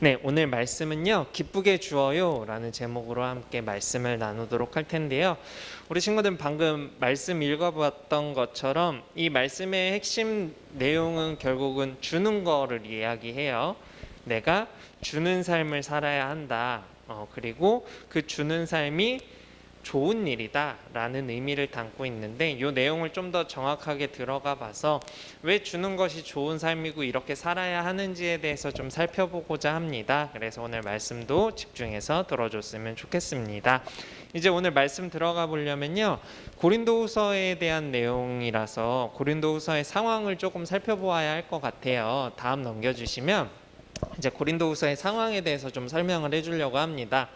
네, 오늘 말씀은요. 기쁘게 주어요라는 제목으로 함께 말씀을 나누도록 할 텐데요. 우리 친구들 방금 말씀 읽어봤던 것처럼 이 말씀의 핵심 내용은 결국은 주는 거를 이야기해요. 내가 주는 삶을 살아야 한다. 어, 그리고 그 주는 삶이 좋은 일이다라는 의미를 담고 있는데 이 내용을 좀 더 정확하게 들어가 봐서 왜 주는 것이 좋은 삶이고 이렇게 살아야 하는지에 대해서 좀 살펴보고자 합니다. 그래서 오늘 말씀도 집중해서 들어줬으면 좋겠습니다. 이제 오늘 말씀 들어가 보려면요. 고린도후서에 대한 내용이라서 고린도후서의 상황을 조금 살펴보아야 할 것 같아요. 다음 넘겨 주시면 이제 고린도후서의 상황에 대해서 좀 설명을 해 주려고 합니다.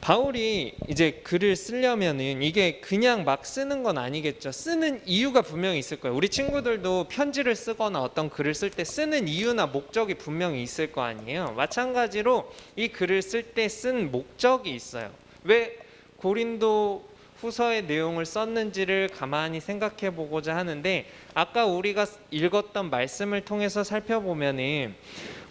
바울이 이제 글을 쓰려면은 이게 그냥 막 쓰는 건 아니겠죠. 쓰는 이유가 분명히 있을 거예요. 우리 친구들도 편지를 쓰거나 어떤 글을 쓸 때 쓰는 이유나 목적이 분명히 있을 거 아니에요. 마찬가지로 이 글을 쓸 때 쓴 목적이 있어요. 왜 고린도 후서의 내용을 썼는지를 가만히 생각해 보고자 하는데 아까 우리가 읽었던 말씀을 통해서 살펴보면은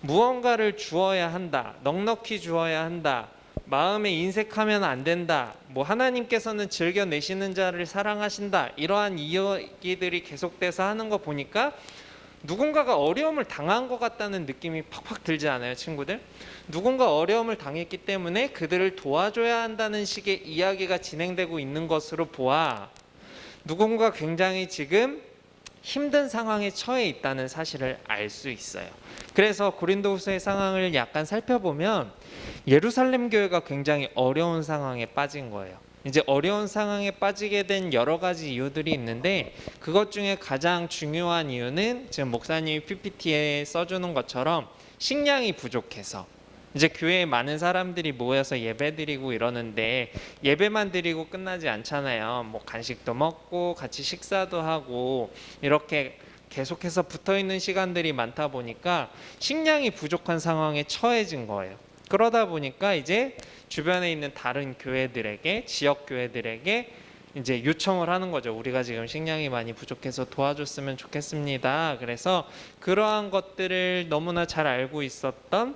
무언가를 주어야 한다. 넉넉히 주어야 한다. 마음에 인색하면 안 된다. 뭐 하나님께서는 즐겨 내시는 자를 사랑하신다. 이러한 이야기들이 계속돼서 하는 거 보니까 누군가가 어려움을 당한 것 같다는 느낌이 팍팍 들지 않아요, 친구들? 누군가 어려움을 당했기 때문에 그들을 도와줘야 한다는 식의 이야기가 진행되고 있는 것으로 보아 누군가 굉장히 지금 힘든 상황에 처해 있다는 사실을 알 수 있어요. 그래서 고린도후서의 상황을 약간 살펴보면 예루살렘 교회가 굉장히 어려운 상황에 빠진 거예요. 이제 어려운 상황에 빠지게 된 여러 가지 이유들이 있는데 그것 중에 가장 중요한 이유는 지금 목사님이 PPT에 써주는 것처럼 식량이 부족해서 이제 교회에 많은 사람들이 모여서 예배드리고 이러는데 예배만 드리고 끝나지 않잖아요. 뭐 간식도 먹고 같이 식사도 하고 이렇게 계속해서 붙어 있는 시간들이 많다 보니까 식량이 부족한 상황에 처해진 거예요. 그러다 보니까 이제 주변에 있는 다른 교회들에게 지역 교회들에게 이제 요청을 하는 거죠. 우리가 지금 식량이 많이 부족해서 도와줬으면 좋겠습니다. 그래서 그러한 것들을 너무나 잘 알고 있었던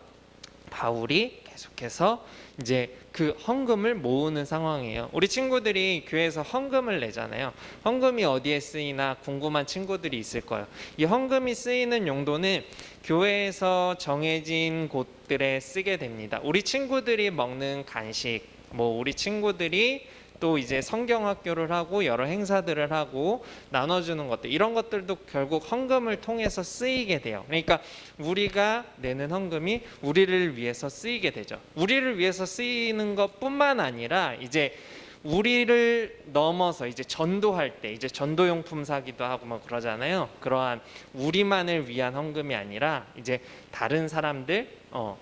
바울이 계속해서 이제 그 헌금을 모으는 상황이에요. 우리 친구들이 교회에서 헌금을 내잖아요. 헌금이 어디에 쓰이나 궁금한 친구들이 있을 거예요. 이 헌금이 쓰이는 용도는 교회에서 정해진 곳들에 쓰게 됩니다. 우리 친구들이 먹는 간식, 뭐 우리 친구들이 또 이제 성경학교를 하고 여러 행사들을 하고 나눠주는 것들 이런 것들도 결국 헌금을 통해서 쓰이게 돼요. 그러니까 우리가 내는 헌금이 우리를 위해서 쓰이게 되죠. 우리를 위해서 쓰이는 것뿐만 아니라 이제 우리를 넘어서 이제 전도할 때 이제 전도용품 사기도 하고 뭐 그러잖아요. 그러한 우리만을 위한 헌금이 아니라 이제 다른 사람들 어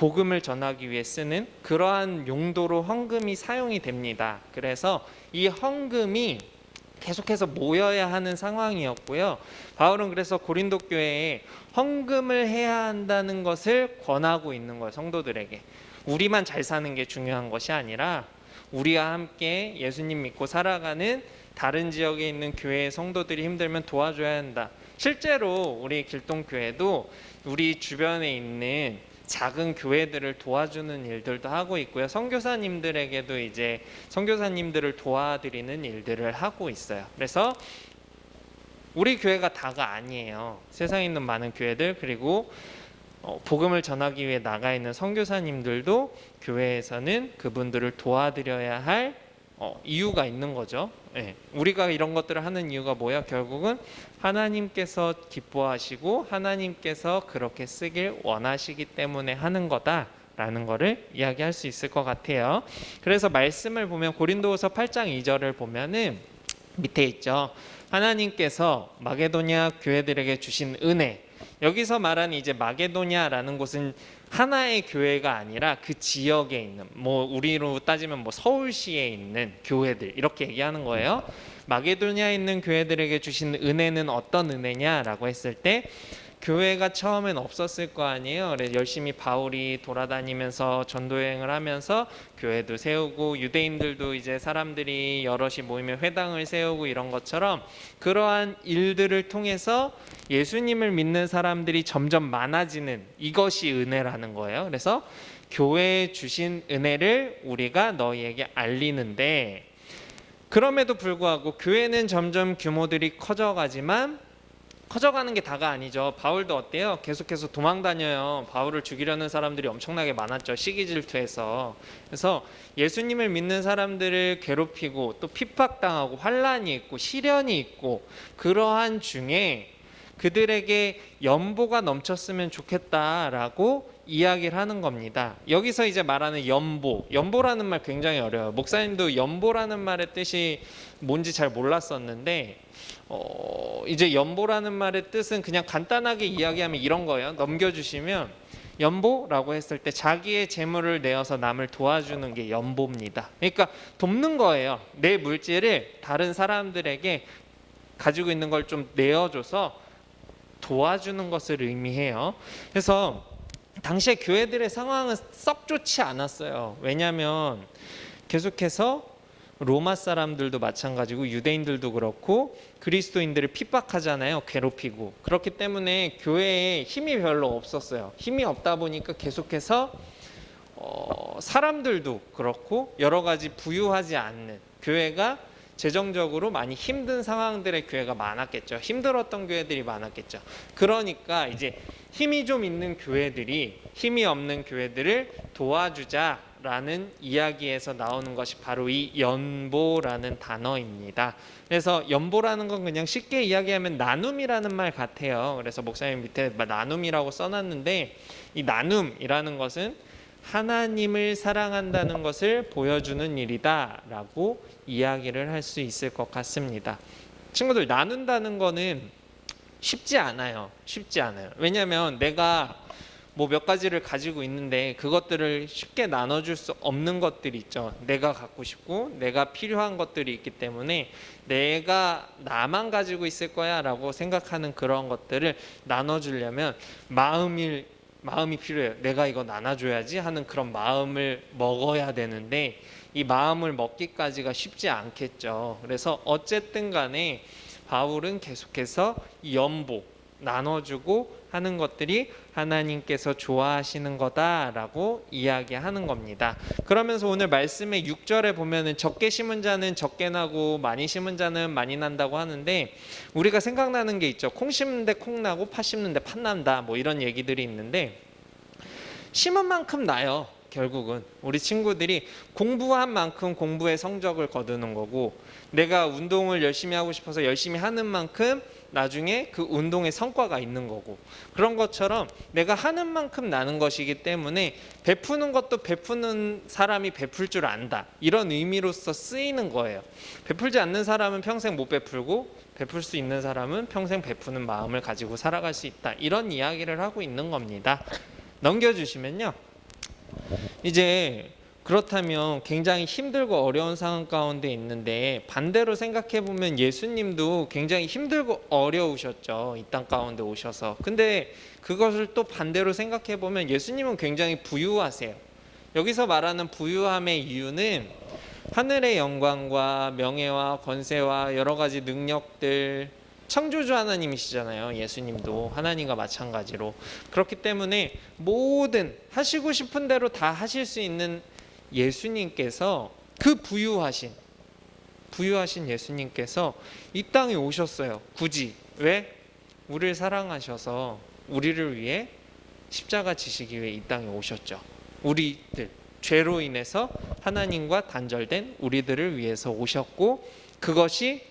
복음을 전하기 위해 쓰는 그러한 용도로 헌금이 사용이 됩니다. 그래서 이 헌금이 계속해서 모여야 하는 상황이었고요. 바울은 그래서 고린도 교회에 헌금을 해야 한다는 것을 권하고 있는 거예요. 성도들에게. 우리만 잘 사는 게 중요한 것이 아니라 우리와 함께 예수님 믿고 살아가는 다른 지역에 있는 교회의 성도들이 힘들면 도와줘야 한다. 실제로 우리 길동 교회도 우리 주변에 있는 작은 교회들을 도와주는 일들도 하고 있고요. 선교사님들에게도 이제 선교사님들을 도와드리는 일들을 하고 있어요. 그래서 우리 교회가 다가 아니에요. 세상에 있는 많은 교회들 그리고 어, 복음을 전하기 위해 나가 있는 선교사님들도 교회에서는 그분들을 도와드려야 할 어, 이유가 있는 거죠. 예. 우리가 이런 것들을 하는 이유가 뭐야? 결국은 하나님께서 기뻐하시고 하나님께서 그렇게 쓰길 원하시기 때문에 하는 거다 라는 것을 이야기할 수 있을 것 같아요. 그래서 말씀을 보면 고린도후서 8장 2절을 보면은 밑에 있죠. 하나님께서 마게도냐 교회들에게 주신 은혜 여기서 말하는 이제 마게도냐라는 곳은 하나의 교회가 아니라 그 지역에 있는 뭐 우리로 따지면 뭐 서울시에 있는 교회들 이렇게 얘기하는 거예요. 마게도냐에 있는 교회들에게 주신 은혜는 어떤 은혜냐라고 했을 때 교회가 처음엔 없었을 거 아니에요. 그래서 열심히 바울이 돌아다니면서 전도 여행을 하면서 교회도 세우고 유대인들도 이제 사람들이 여럿이 모이면 회당을 세우고 이런 것처럼 그러한 일들을 통해서 예수님을 믿는 사람들이 점점 많아지는 이것이 은혜라는 거예요. 그래서 교회에 주신 은혜를 우리가 너희에게 알리는데 그럼에도 불구하고 교회는 점점 규모들이 커져가지만 커져가는 게 다가 아니죠. 바울도 어때요? 계속해서 도망 다녀요. 바울을 죽이려는 사람들이 엄청나게 많았죠. 시기 질투해서. 그래서 예수님을 믿는 사람들을 괴롭히고 또 핍박당하고 환란이 있고 시련이 있고 그러한 중에 그들에게 연보가 넘쳤으면 좋겠다라고 이야기를 하는 겁니다. 여기서 이제 말하는 연보, 연보라는 말 굉장히 어려워요. 목사님도 연보라는 말의 뜻이 뭔지 잘 몰랐었는데 어, 이제 연보라는 말의 뜻은 그냥 간단하게 이야기하면 이런 거예요. 넘겨주시면 연보라고 했을 때 자기의 재물을 내어서 남을 도와주는 게 연보입니다. 그러니까 돕는 거예요. 내 물질을 다른 사람들에게 가지고 있는 걸 좀 내어줘서 도와주는 것을 의미해요. 그래서 당시에 교회들의 상황은 썩 좋지 않았어요. 왜냐하면 계속해서 로마 사람들도 마찬가지고 유대인들도 그렇고 그리스도인들을 핍박하잖아요. 괴롭히고 그렇기 때문에 교회에 힘이 별로 없었어요. 힘이 없다 보니까 계속해서 어, 사람들도 그렇고 여러 가지 부유하지 않는 교회가 재정적으로 많이 힘든 상황들의 교회가 많았겠죠. 힘들었던 교회들이 많았겠죠. 그러니까 이제 힘이 좀 있는 교회들이 힘이 없는 교회들을 도와주자 라는 이야기에서 나오는 것이 바로 이 연보라는 단어입니다. 그래서 연보라는 건 그냥 쉽게 이야기하면 나눔이라는 말 같아요. 그래서 목사님 밑에 나눔이라고 써놨는데 이 나눔이라는 것은 하나님을 사랑한다는 것을 보여주는 일이다 라고 이야기를 할 수 있을 것 같습니다. 친구들 나눈다는 거는 쉽지 않아요. 쉽지 않아요. 왜냐하면 내가 뭐 몇 가지를 가지고 있는데 그것들을 쉽게 나눠줄 수 없는 것들이 있죠. 내가 갖고 싶고 내가 필요한 것들이 있기 때문에 내가 나만 가지고 있을 거야라고 생각하는 그런 것들을 나눠주려면 마음이 마음이 필요해요. 내가 이거 나눠줘야지 하는 그런 마음을 먹어야 되는데 이 마음을 먹기까지가 쉽지 않겠죠. 그래서 어쨌든 간에 바울은 계속해서 이 연보 나눠주고 하는 것들이 하나님께서 좋아하시는 거다라고 이야기하는 겁니다. 그러면서 오늘 말씀의 6절에 보면은 적게 심은 자는 적게 나고 많이 심은 자는 많이 난다고 하는데 우리가 생각나는 게 있죠. 콩 심는데 콩 나고 팥 심는데 팥 난다. 뭐 이런 얘기들이 있는데 심은 만큼 나요. 결국은 우리 친구들이 공부한 만큼 공부의 성적을 거두는 거고 내가 운동을 열심히 하고 싶어서 열심히 하는 만큼 나중에 그 운동의 성과가 있는 거고. 그런 것처럼 내가 하는 만큼 나는 것이기 때문에 베푸는 것도 베푸는 사람이 베풀 줄 안다. 이런 의미로서 쓰이는 거예요. 베풀지 않는 사람은 평생 못 베풀고 베풀 수 있는 사람은 평생 베푸는 마음을 가지고 살아갈 수 있다. 이런 이야기를 하고 있는 겁니다. 넘겨주시면요. 이제 그렇다면 굉장히 힘들고 어려운 상황 가운데 있는데 반대로 생각해 보면 예수님도 굉장히 힘들고 어려우셨죠. 이 땅 가운데 오셔서. 근데 그것을 또 반대로 생각해 보면 예수님은 굉장히 부유하세요. 여기서 말하는 부유함의 이유는 하늘의 영광과 명예와 권세와 여러 가지 능력들 창조주 하나님이시잖아요. 예수님도 하나님과 마찬가지로 그렇기 때문에 모든 하시고 싶은 대로 다 하실 수 있는 예수님께서 그 부유하신 부유하신 예수님께서 이 땅에 오셨어요. 굳이 왜? 우리를 사랑하셔서 우리를 위해 십자가 지시기 위해 이 땅에 오셨죠. 우리들 죄로 인해서 하나님과 단절된 우리들을 위해서 오셨고 그것이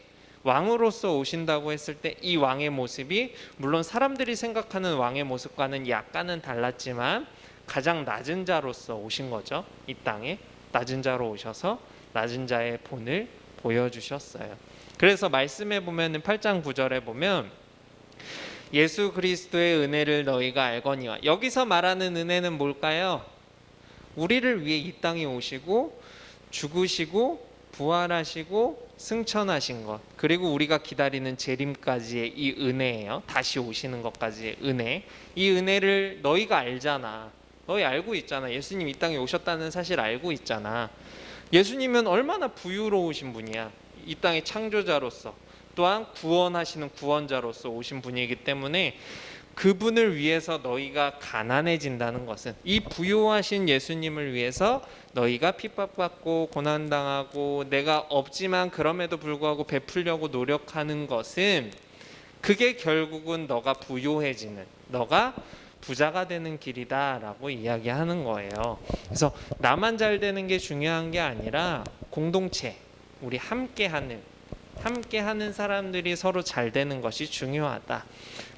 왕으로서 오신다고 했을 때 이 왕의 모습이 물론 사람들이 생각하는 왕의 모습과는 약간은 달랐지만 가장 낮은 자로서 오신 거죠. 이 땅에 낮은 자로 오셔서 낮은 자의 본을 보여주셨어요. 그래서 말씀해 보면은 8장 9절에 보면 예수 그리스도의 은혜를 너희가 알거니와 여기서 말하는 은혜는 뭘까요? 우리를 위해 이 땅에 오시고 죽으시고 부활하시고 승천하신 것 그리고 우리가 기다리는 재림까지의 이 은혜예요. 다시 오시는 것까지의 은혜. 이 은혜를 너희가 알잖아. 너희 알고 있잖아. 예수님 이 땅에 오셨다는 사실 알고 있잖아. 예수님은 얼마나 부유로우신 분이야. 이 땅의 창조자로서 또한 구원하시는 구원자로서 오신 분이기 때문에 그분을 위해서 너희가 가난해진다는 것은 이 부유하신 예수님을 위해서 너희가 핍박받고 고난당하고 내가 없지만 그럼에도 불구하고 베풀려고 노력하는 것은 그게 결국은 너가 부유해지는 너가 부자가 되는 길이다라고 이야기하는 거예요. 그래서 나만 잘 되는 게 중요한 게 아니라 공동체 우리 함께 하는 함께 하는 사람들이 서로 잘 되는 것이 중요하다.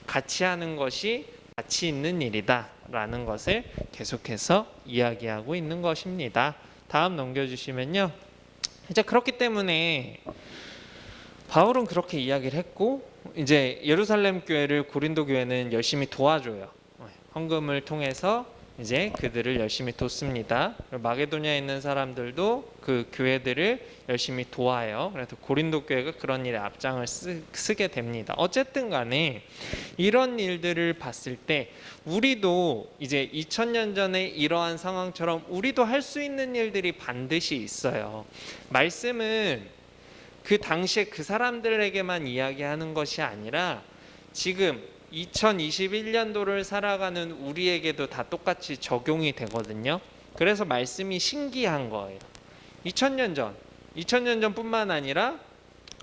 같이 하는 것이 가치 있는 일이다라는 것을 계속해서 이야기하고 있는 것입니다. 다음 넘겨주시면요. 이제 그렇기 때문에 바울은 그렇게 이야기를 했고 이제 예루살렘 교회를 고린도 교회는 열심히 도와줘요. 헌금을 통해서 이제 그들을 열심히 돕습니다. 마게도냐에 있는 사람들도 그 교회들을 열심히 도와요. 그래서 고린도 교회가 그런 일에 앞장을 쓰, 쓰게 됩니다. 어쨌든 간에 이런 일들을 봤을 때 우리도 이제 2000년 전에 이러한 상황처럼 우리도 할 수 있는 일들이 반드시 있어요. 말씀은 그 당시에 그 사람들에게만 이야기하는 것이 아니라 지금 2021년도를 살아가는 우리에게도 다 똑같이 적용이 되거든요. 그래서 말씀이 신기한 거예요. 2000년 전, 2000년 전뿐만 아니라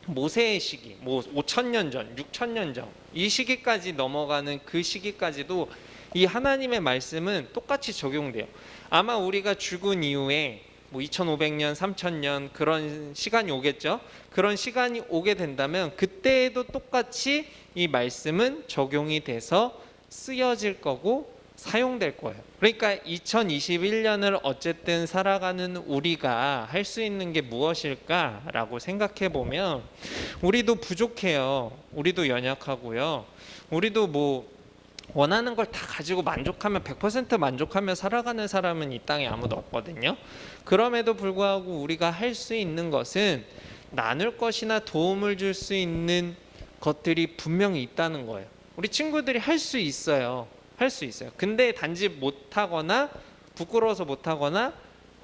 모세의 시기, 뭐 5000년 전, 6000년 전, 이 시기까지 넘어가는 그 시기까지도 이 하나님의 말씀은 똑같이 적용돼요. 아마 우리가 죽은 이후에 뭐 2500년, 3000년 그런 시간이 오겠죠. 그런 시간이 오게 된다면 그때에도 똑같이 이 말씀은 적용이 돼서 쓰여질 거고 사용될 거예요. 그러니까 2021년을 어쨌든 살아가는 우리가 할 수 있는 게 무엇일까라고 생각해 보면 우리도 부족해요. 우리도 연약하고요. 우리도 뭐 원하는 걸 다 가지고 만족하면 100% 만족하며 살아가는 사람은 이 땅에 아무도 없거든요. 그럼에도 불구하고 우리가 할 수 있는 것은 나눌 것이나 도움을 줄 수 있는 것들이 분명히 있다는 거예요. 우리 친구들이 할 수 있어요. 할 수 있어요. 근데 단지 못하거나 부끄러워서 못하거나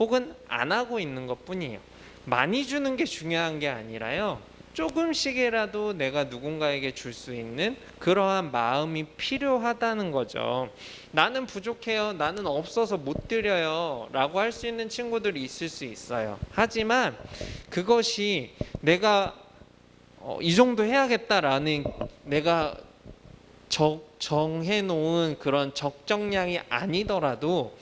혹은 안 하고 있는 것 뿐이에요. 많이 주는 게 중요한 게 아니라요. 조금씩이라도 내가 누군가에게 줄 수 있는 그러한 마음이 필요하다는 거죠. 나는 부족해요. 나는 없어서 못 드려요. 라고 할 수 있는 친구들이 있을 수 있어요. 하지만 그것이 내가 어, 이 정도 해야겠다라는 내가 적, 정해놓은 그런 적정량이 아니더라도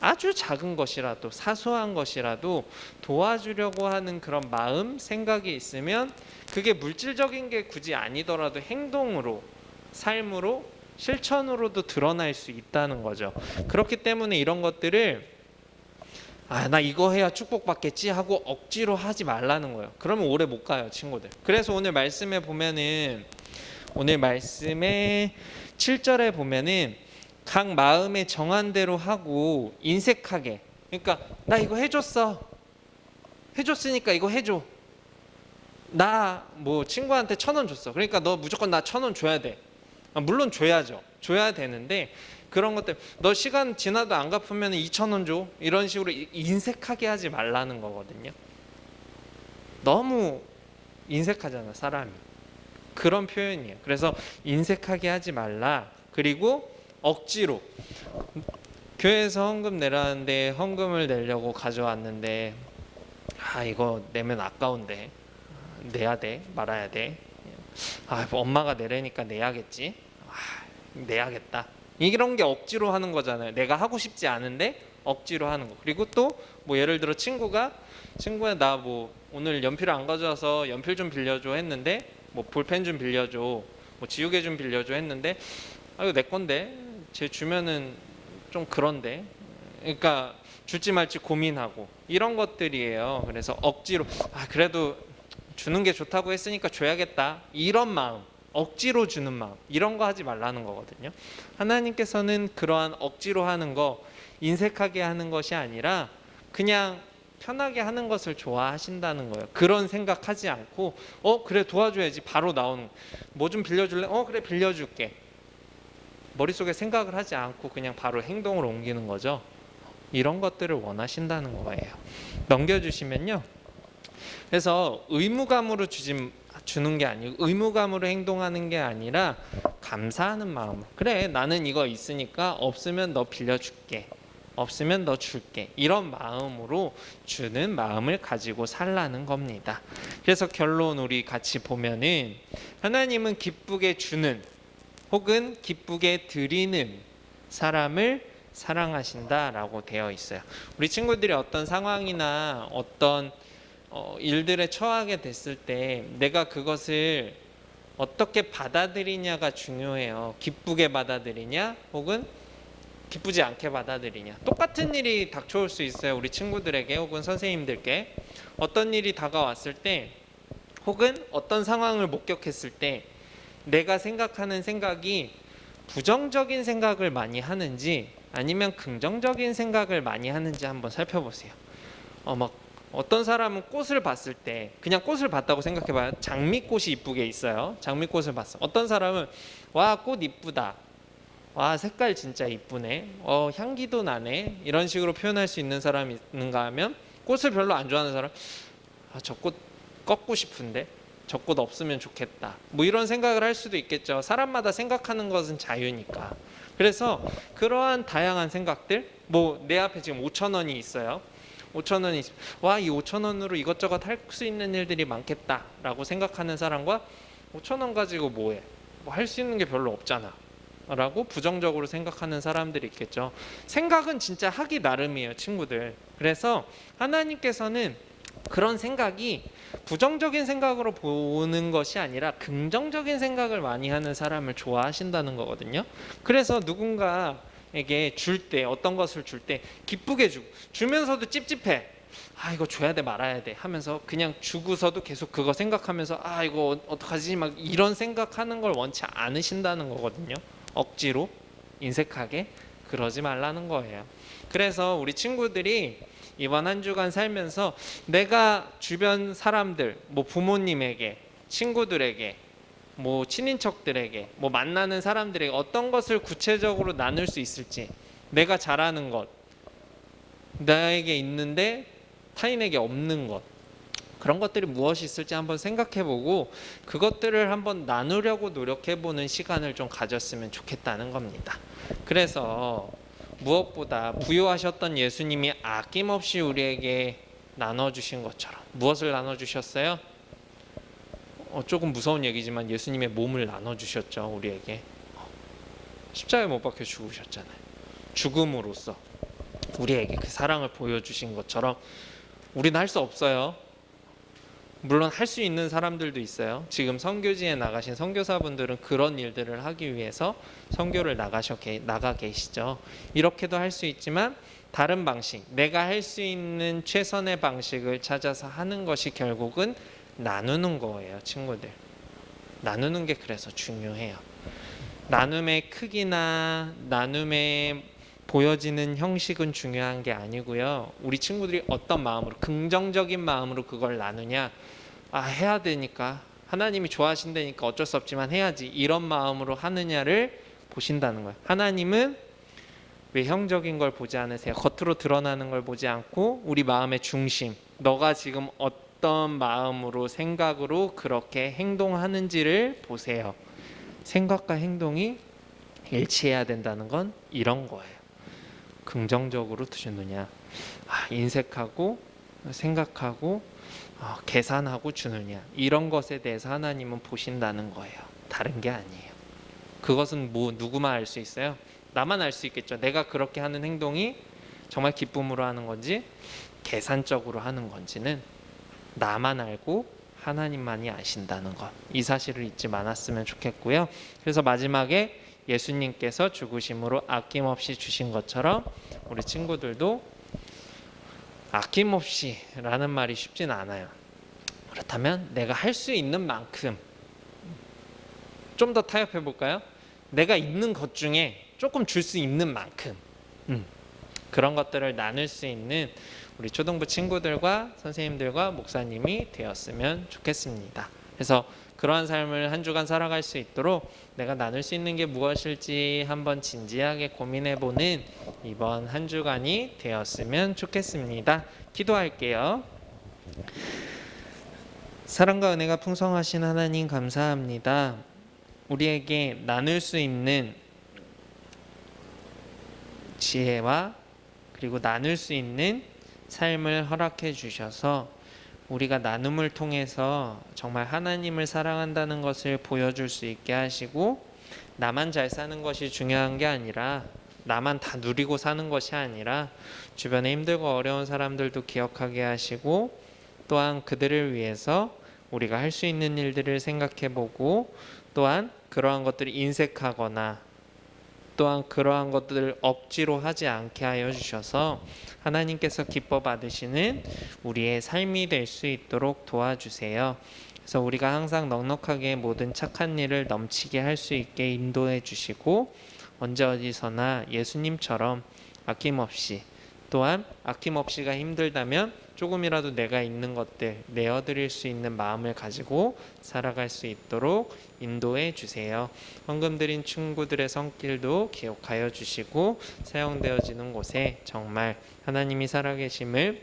아주 작은 것이라도 사소한 것이라도 도와주려고 하는 그런 마음 생각이 있으면 그게 물질적인 게 굳이 아니더라도 행동으로 삶으로 실천으로도 드러날 수 있다는 거죠. 그렇기 때문에 이런 것들을 아, 나 이거 해야 축복받겠지 하고 억지로 하지 말라는 거예요. 그러면 오래 못 가요, 친구들. 그래서 오늘 말씀에 보면은 오늘 말씀에 7절에 보면은 각 마음에 정한 대로 하고 인색하게. 그러니까 나 이거 해 줬어. 해 줬으니까 이거 해 줘. 나 뭐 친구한테 천 원 줬어. 그러니까 너 무조건 나 천 원 줘야 돼. 아, 물론 줘야죠. 줘야 되는데 그런 것들 너 시간 지나도 안 갚으면 2천 원 줘. 이런 식으로 이- 인색하게 하지 말라는 거거든요. 너무 인색하잖아 사람이. 그런 표현이에요. 그래서 인색하게 하지 말라. 그리고 억지로 교회에서 헌금 내라는데 헌금을 내려고 가져왔는데 아 이거 내면 아까운데 내야 돼 말아야 돼. 아 엄마가 내라니까 내야겠지. 아, 내야겠다. 이런 게 억지로 하는 거잖아요. 내가 하고 싶지 않은데 억지로 하는 거. 그리고 또 뭐 예를 들어 친구가 친구야 나 뭐 오늘 연필 안 가져와서 연필 좀 빌려줘 했는데 뭐 볼펜 좀 빌려줘 뭐 지우개 좀 빌려줘 했는데 아 이거 내 건데 쟤 주면은 좀 그런데 그러니까 줄지 말지 고민하고 이런 것들이에요. 그래서 억지로 아 그래도 주는 게 좋다고 했으니까 줘야겠다 이런 마음 억지로 주는 마음 이런 거 하지 말라는 거거든요. 하나님께서는 그러한 억지로 하는 거 인색하게 하는 것이 아니라 그냥 편하게 하는 것을 좋아하신다는 거예요. 그런 생각하지 않고 어 그래 도와줘야지 바로 나오는 뭐 좀 빌려줄래? 어 그래 빌려줄게. 머릿속에 생각을 하지 않고 그냥 바로 행동으로 옮기는 거죠. 이런 것들을 원하신다는 거예요. 넘겨주시면요. 그래서 의무감으로 주지 주는 게 아니고 의무감으로 행동하는 게 아니라 감사하는 마음. 그래 나는 이거 있으니까 없으면 너 빌려줄게. 없으면 너 줄게. 이런 마음으로 주는 마음을 가지고 살라는 겁니다. 그래서 결론 우리 같이 보면은 하나님은 기쁘게 주는 혹은 기쁘게 드리는 사람을 사랑하신다라고 되어 있어요. 우리 친구들이 어떤 상황이나 어떤 어, 일들에 처하게 됐을 때 내가 그것을 어떻게 받아들이냐가 중요해요. 기쁘게 받아들이냐 혹은 기쁘지 않게 받아들이냐. 똑같은 일이 닥쳐올 수 있어요. 우리 친구들에게 혹은 선생님들께 어떤 일이 다가왔을 때 혹은 어떤 상황을 목격했을 때 내가 생각하는 생각이 부정적인 생각을 많이 하는지 아니면 긍정적인 생각을 많이 하는지 한번 살펴보세요. 어 막 어떤 사람은 꽃을 봤을 때 그냥 꽃을 봤다고 생각해봐요. 장미꽃이 이쁘게 있어요. 장미꽃을 봤어. 어떤 사람은 와 꽃 이쁘다. 와 색깔 진짜 이쁘네. 어 향기도 나네. 이런 식으로 표현할 수 있는 사람이 있는가 하면 꽃을 별로 안 좋아하는 사람 아 저 꽃 꺾고 싶은데 저 꽃 없으면 좋겠다. 뭐 이런 생각을 할 수도 있겠죠. 사람마다 생각하는 것은 자유니까. 그래서 그러한 다양한 생각들 뭐 내 앞에 지금 5천 원이 있어요. 5천 원이 와 이 5천 원으로 이것저것 할 수 있는 일들이 많겠다라고 생각하는 사람과 5천 원 가지고 뭐해? 뭐 할 수 있는 게 별로 없잖아. 라고 부정적으로 생각하는 사람들이 있겠죠. 생각은 진짜 하기 나름이에요, 친구들. 그래서 하나님께서는 그런 생각이 부정적인 생각으로 보는 것이 아니라 긍정적인 생각을 많이 하는 사람을 좋아하신다는 거거든요. 그래서 누군가 에게 줄 때 어떤 것을 줄 때 기쁘게 주고 주면서도 찝찝해. 아 이거 줘야 돼 말아야 돼 하면서 그냥 주고서도 계속 그거 생각하면서 아 이거 어떡하지 막 이런 생각하는 걸 원치 않으신다는 거거든요. 억지로 인색하게 그러지 말라는 거예요. 그래서 우리 친구들이 이번 한 주간 살면서 내가 주변 사람들, 뭐 부모님에게, 친구들에게, 뭐 친인척들에게, 뭐 만나는 사람들에게 어떤 것을 구체적으로 나눌 수 있을지, 내가 잘하는 것, 나에게 있는데 타인에게 없는 것, 그런 것들이 무엇이 있을지 한번 생각해보고 그것들을 한번 나누려고 노력해보는 시간을 좀 가졌으면 좋겠다는 겁니다. 그래서 무엇보다 부유하셨던 예수님이 아낌없이 우리에게 나눠주신 것처럼 무엇을 나눠주셨어요? 어, 조금 무서운 얘기지만 예수님의 몸을 나눠주셨죠 우리에게 십자가에 못 박혀 죽으셨잖아요 죽음으로써 우리에게 그 사랑을 보여주신 것처럼 우리는 할 수 없어요 물론 할 수 있는 사람들도 있어요. 지금 선교지에 나가신 선교사분들은 그런 일들을 하기 위해서 선교를 나가셔 계, 나가 계시죠. 이렇게도 할 수 있지만 다른 방식, 내가 할 수 있는 최선의 방식을 찾아서 하는 것이 결국은 나누는 거예요, 친구들. 나누는 게 그래서 중요해요. 나눔의 크기나 나눔의 보여지는 형식은 중요한 게 아니고요. 우리 친구들이 어떤 마음으로 긍정적인 마음으로 그걸 나누냐? 아, 해야 되니까 하나님이 좋아하신다니까 어쩔 수 없지만 해야지. 이런 마음으로 하느냐를 보신다는 거예요. 하나님은 외형적인 걸 보지 않으세요. 겉으로 드러나는 걸 보지 않고 우리 마음의 중심, 너가 지금 어떤 마음으로 생각으로 그렇게 행동하는지를 보세요. 생각과 행동이 일치해야 된다는 건 이런 거예요. 긍정적으로 주느냐, 아, 인색하고 생각하고 어, 계산하고 주느냐 이런 것에 대해서 하나님은 보신다는 거예요. 다른 게 아니에요. 그것은 뭐 누구만 알 수 있어요? 나만 알 수 있겠죠. 내가 그렇게 하는 행동이 정말 기쁨으로 하는 건지 계산적으로 하는 건지는 나만 알고 하나님만이 아신다는 것. 이 사실을 잊지 않았으면 좋겠고요. 그래서 마지막에 예수님께서 죽으심으로 아낌없이 주신 것처럼 우리 친구들도 아낌없이라는 말이 쉽진 않아요. 그렇다면 내가 할 수 있는 만큼 좀 더 타협해 볼까요? 내가 있는 것 중에 조금 줄 수 있는 만큼 음, 그런 것들을 나눌 수 있는 우리 초등부 친구들과 선생님들과 목사님이 되었으면 좋겠습니다. 그래서 그러한 삶을 한 주간 살아갈 수 있도록 내가 나눌 수 있는 게 무엇일지 한번 진지하게 고민해 보는 이번 한 주간이 되었으면 좋겠습니다. 기도할게요. 사랑과 은혜가 풍성하신 하나님 감사합니다. 우리에게 나눌 수 있는 지혜와 그리고 나눌 수 있는 삶을 허락해 주셔서 우리가 나눔을 통해서 정말 하나님을 사랑한다는 것을 보여줄 수 있게 하시고 나만 잘 사는 것이 중요한 게 아니라 나만 다 누리고 사는 것이 아니라 주변에 힘들고 어려운 사람들도 기억하게 하시고 또한 그들을 위해서 우리가 할 수 있는 일들을 생각해 보고 또한 그러한 것들을 인색하거나 또한 그러한 것들을 억지로 하지 않게 하여 주셔서 하나님께서 기뻐 받으시는 우리의 삶이 될 수 있도록 도와주세요. 그래서 우리가 항상 넉넉하게 모든 착한 일을 넘치게 할 수 있게 인도해 주시고 언제 어디서나 예수님처럼 아낌없이 또한 아낌없이가 힘들다면 조금이라도 내가 있는 것들 내어드릴 수 있는 마음을 가지고 살아갈 수 있도록 인도해 주세요. 헌금 드린 친구들의 손길도 기억하여 주시고 사용되어지는 곳에 정말 하나님이 살아계심을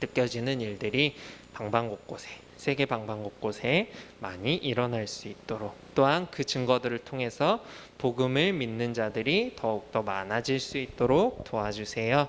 느껴지는 일들이 방방 곳곳에 세계 방방 곳곳에 많이 일어날 수 있도록 또한 그 증거들을 통해서 복음을 믿는 자들이 더욱더 많아질 수 있도록 도와주세요.